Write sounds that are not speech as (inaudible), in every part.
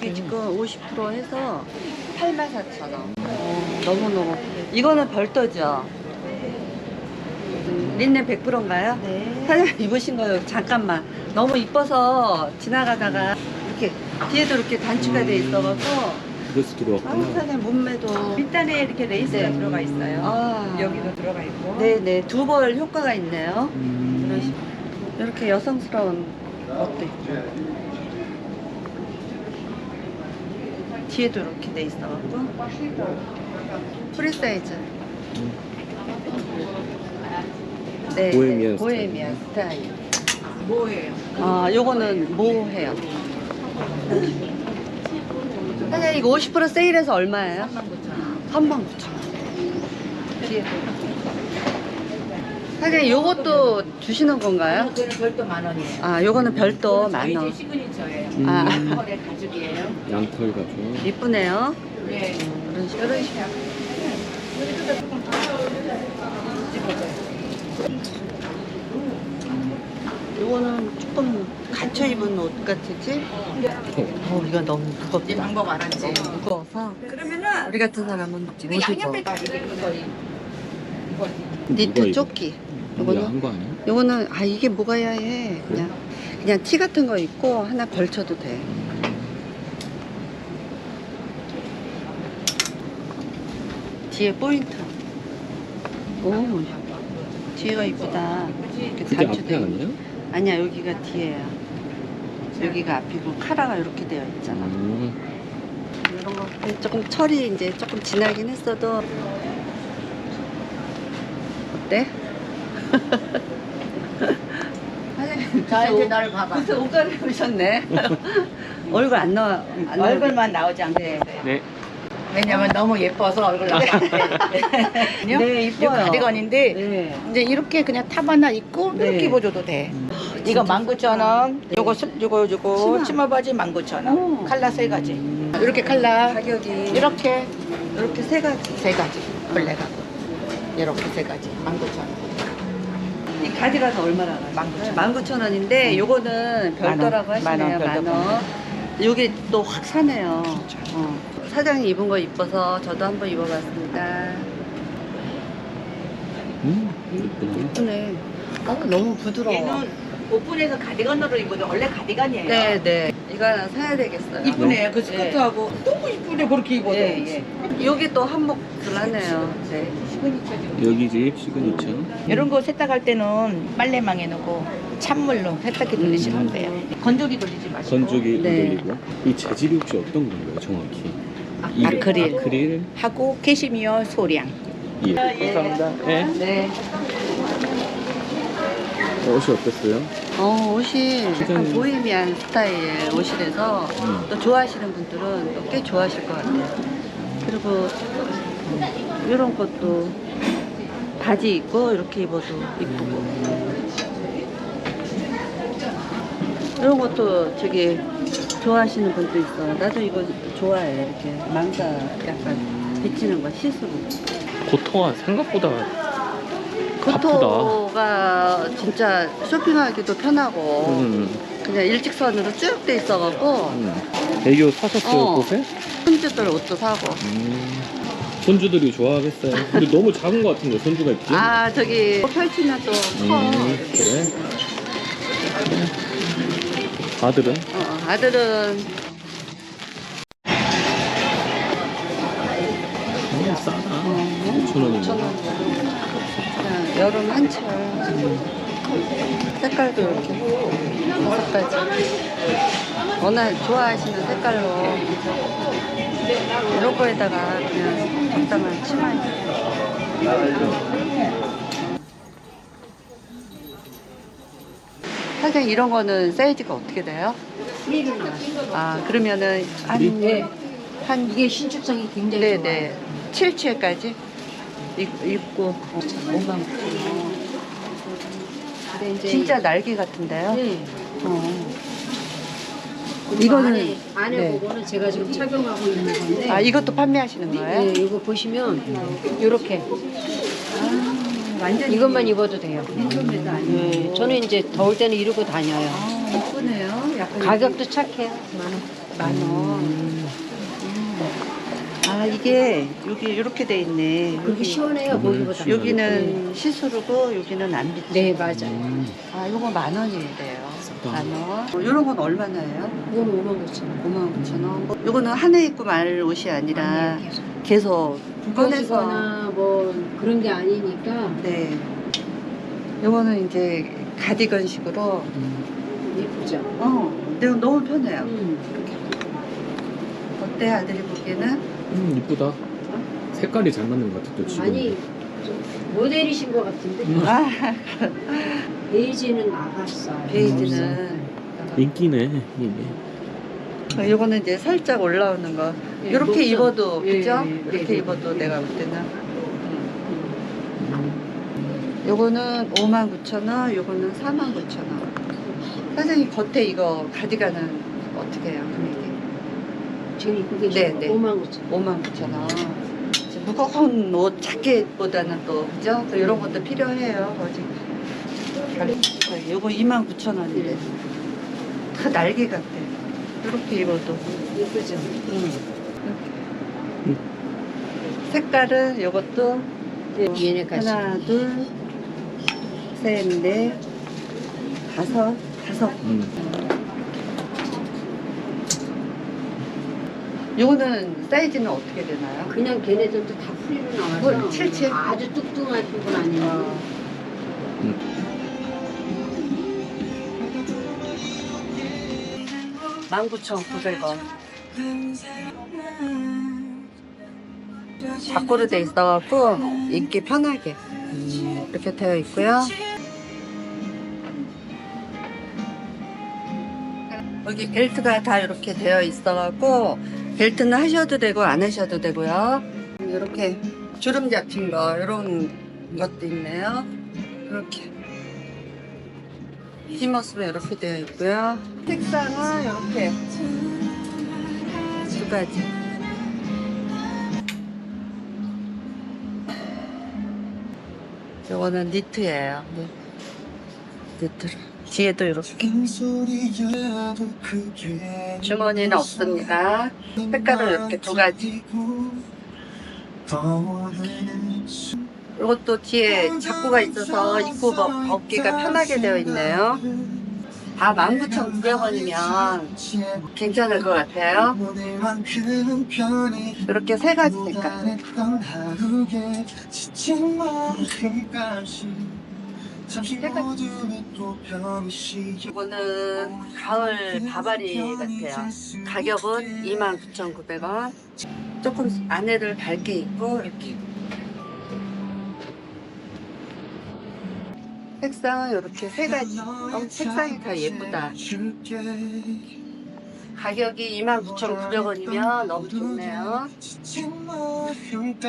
이게 지금 50% 해서 84,000원. 어, 너무너무. 이거는 별도죠? 음, 린넨 100%인가요? 네. 사장님 입으신 거요. 잠깐만. 너무 이뻐서 지나가다가 이렇게 뒤에도 이렇게 단추가 돼 있어가지고 그래서 아, 들어왔구나. 사장님 몸매도 밑단에 이렇게 레이스가 네. 들어가 있어요. 아, 여기도 들어가 있고. 네네 두 벌 효과가 있네요. 음. 이렇게 여성스러운 것도 있고 뒤에도 이렇게 돼 있어갖고 프리 사이즈. 네, 보헤미안 네, 보헤미안 스타일. 뭐예요? 아, 요거는 뭐해요? 사장님 이거 50% 세일해서 얼마예요? 39,000원. 뒤에. 사 장님 요것도 주시는 건가요? 그거는 별도 만 원이에요. 아, 요거는 별도 만 저희 원. 집 시그니처예요. 음. 아. 털의 가죽이에요. 양털 가죽. 이쁘네요. 네. 이런 식- 이런 식으로. 요거는 조금 갇혀 입은 옷 같으지? 어, 이거 너무 이 무겁다. 방법 알았지? 무거워서 그러면은 우리 같은 사람은 못 이거 입어. 양옆에 이거리. 이거리. 니트 조끼. 이거 요거는 한거 아니야? 요거는 아 이게 뭐가 야 해. 그냥 그냥 티 같은 거 입고 하나 걸쳐도 돼. 뒤에 포인트. 오, 뒤에가 이쁘다. 이렇게 그게 단추돼 앞에 있는. 아니야? 아니야 여기가 뒤에야. 여기가 앞이고 카라가 이렇게 되어 있잖아. 음. 이런 거 조금 철이 이제 조금 지나긴 했어도 어때? (laughs) 자 이제 나를 봐봐. 그새 옷 갈아입으셨네. 얼굴 안 나와. 안 나와. 얼굴만 나오지 않게. 네. 네. 왜냐면 너무 예뻐서 얼굴 나오는데. (laughs) 네, 이뻐요. 가디건인데 네. 이제 이렇게 그냥 탑 하나 입고 네. 이렇게 입어줘도 돼. 이거 19,000원. 요거 스- 요거 요거 치마. 치마 바지 19,000원. 오. 칼라 세 가지. 이렇게 칼라 가격이 이렇게 이렇게 세 가지. 세 가지. 블랙하고 이렇게 세 가지. 19,000원. 이 가디가서 얼마나 나요? 19,000원인데 요거는 별도라고 만 원, 하시네요. 만 원, 만 원. 여기 또확 사네요. 어. 사장님 입은 거 이뻐서 저도 한번 입어봤습니다. 음. 이쁘네. 예쁘네. 어, 너무 부드러워. 얘는 오픈해서 가디건으로 입어도 원래 가디건이에요. 네, 네. 이거 하나 사야 되겠어요. 이쁘네요. 그 네. 스커트하고 너무 이쁘네 그렇게 입어도. 예, 예. 여기 또 한몫을 하네요. 네. 여기 집 시그니처. 이런 거 세탁할 때는 빨래망에 넣고 찬물로 세탁기 돌리시면 돼요. 건조기 돌리지 마시고. 건조기 네. 돌리고. 이 재질이 혹시 어떤 건가요, 정확히? 이 아크릴. 아크릴. 하고 캐시미어 소량. 예. 감사합니다. 네. 네. 어, 옷이 어땠어요? 어, 옷이 약간 보헤미안 스타일의 옷이라서 음. 또 좋아하시는 분들은 또 꽤 좋아하실 것 같아요. 그리고 이런 것도 바지 입고 이렇게 입어도 이쁘고 이런 것도 저기 좋아하시는 분도 있어. 나도 이거 좋아해. 이렇게 망사 약간 비치는 거 시스루. 고토가 생각보다 코토가 진짜 쇼핑하기도 편하고 음. 그냥 일직선으로 쭉 돼 있어갖고 음. 애교 사셨어요, 어. 곳에? 손주들 옷도 사고 음. 손주들이 좋아하겠어요. 근데 너무 작은 것 같은데, 손주가 입기? 아 저기 펼치면 또 커. 음, 그래? 아들은? 어, 아들은 여름 한철 색깔도 이렇게 가지 워낙 좋아하시는 색깔로 이런 거에다가 그냥 적당한 치마 사장님 이런 거는 사이즈가 어떻게 돼요? 아 그러면은 한, 네. 한 이게 신축성이 굉장히 네네. 7치에까지? 입고. 5만 9천 근데 이제 진짜 날개 같은데요? 네. 어. 그리고 이거는 안에, 안에 네. 그거는 제가 지금 착용하고 있는 건데. 아 이것도 판매하시는 거예요? 네, 이거 보시면 이렇게 아, 완전 이것만 입어도 돼요. 핸드메이드 아니에요? 네, 저는 이제 더울 때는 이러고 다녀요. 아, 예쁘네요. 약간 가격도 착해요. 만 원. 만 원. 음. 아 이게 여기 이렇게 돼 있네. 그렇게 여기, 시원해요 음, 모기보다. 여기는 시스루고 여기는 안 비치. 네 맞아요. 음. 아 요거 만 원이래요. 만 원. 요런 건 얼마나예요? 이건 5만 9천 원. 5만 9천 원. 요거는 한 해 입고 말 옷이 아니라 아니에요, 계속. 꺼내서. 꺼내거나 뭐 그런 게 아니니까 네. 요거는 이제 가디건식으로. 예쁘죠. 어. 근데 너무 편해요. 음. 어때 아들이 보기에는? 음 이쁘다. 색깔이 잘 맞는 것 같아 또 지금. 많이 좀 모델이신 것 같은데 음. 아 (laughs) 베이지는 나갔어요. 베이지는. 인기네 이게. 어, 요거는 이제 살짝 올라오는 거. 예, 이렇게 목선. 입어도 예, 그죠? 예, 이렇게 네, 입어도 네. 내가 볼 때는. 요거는 59,000원, 요거는 49,000원. 사장님 겉에 이거 가디건은 어떻게 해요? 금액이? 지금 이쁘게 네, 네, 네. 5만 9천 원. 59,000원. 무거운 옷 자켓보다는 또 그죠? 또 이런 것도 필요해요. 네, 요거 29,000원이래. 다 날개 같아. 이렇게 입어도. 예쁘죠. 음. 색깔은 요것도 얘네까지. 하나, 둘, 셋, 넷, 다섯, 다섯. 음. 요거는 사이즈는 어떻게 되나요? 그냥 걔네들도 다 프리로 나와서 뭐, 칠칠? 아주 뚱뚱한 건 아니에요. 만 구천 구백 원. 밖으로 돼 있어갖고 입기 편하게 이렇게 되어 있고요. 여기 벨트가 다 이렇게 되어 있어갖고 벨트는 하셔도 되고 안 하셔도 되고요. 이렇게 주름 잡힌 거 이런 것도 있네요. 이렇게 휘머스는 이렇게 되어 있고요. 색상은 이렇게 두 가지. 이거는 니트예요. 네. 니트. 뒤에도 이렇게 주머니는 없습니다. 색깔은 이렇게 두 가지. 이것도 뒤에 작구가 있어서 입고 벗- 벗기가 편하게 되어 있네요. 다 19,900원이면 괜찮을 것 같아요. 이렇게 세 가지 색깔. 이거는 가을 바바리 같아요. 가격은 29,900원. 조금 안에를 밝게 입고 이렇게. 색상은 이렇게 세 가지. 어, 색상이 다 예쁘다. 가격이 29,900원이면 너무 좋네요.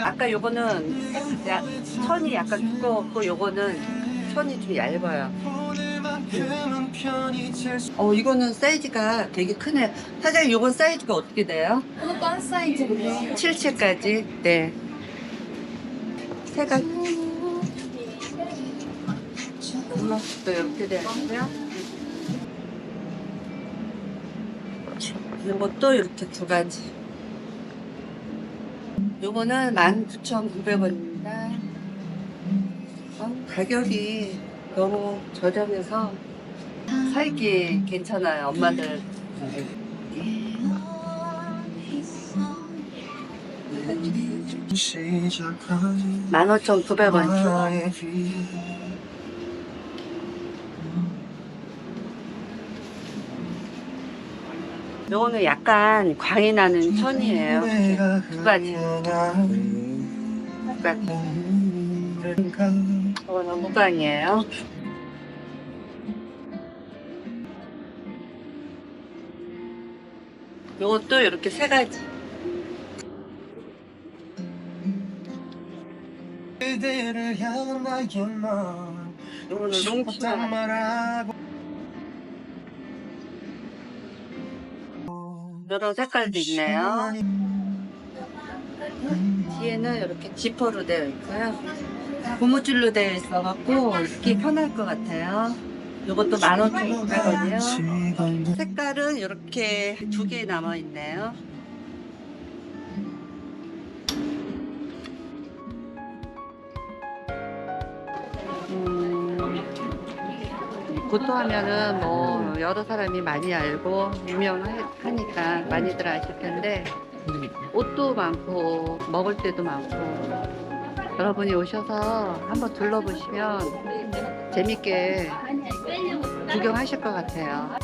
아까 요거는 야- 천이 약간 두꺼웠고 요거는 천이 좀 얇아요. 어 이거는 사이즈가 되게 크네. 사장님 요건 사이즈가 어떻게 돼요? 이것도 한 사이즈인데 77까지. 네. 세 가지. 음악도 이렇게 되어 있고요. 이것도 이렇게 두 가지. 요거는 19,900원입니다. 어, 가격이 너무 저렴해서 살기 괜찮아요, 엄마들. 15,900원. 요거는 약간 광이 나는 천이에요. 두 가지. 두 가지. 이거는 무광이에요. 요것도 이렇게 세 가지. 요거는 롱치마. 여러 색깔도 있네요. 뒤에는 이렇게 지퍼로 되어 있고요. 고무줄로 되어 있어갖고 입기 편할 것 같아요. 이것도 15,900원이요. 색깔은 이렇게 두 개 남아 있네요. 음, 고토 하면은 뭐 여러 사람이 많이 알고 유명하니까 많이들 아실 텐데 옷도 많고 먹을 때도 많고 여러분이 오셔서 한번 둘러보시면 재밌게 구경하실 것 같아요.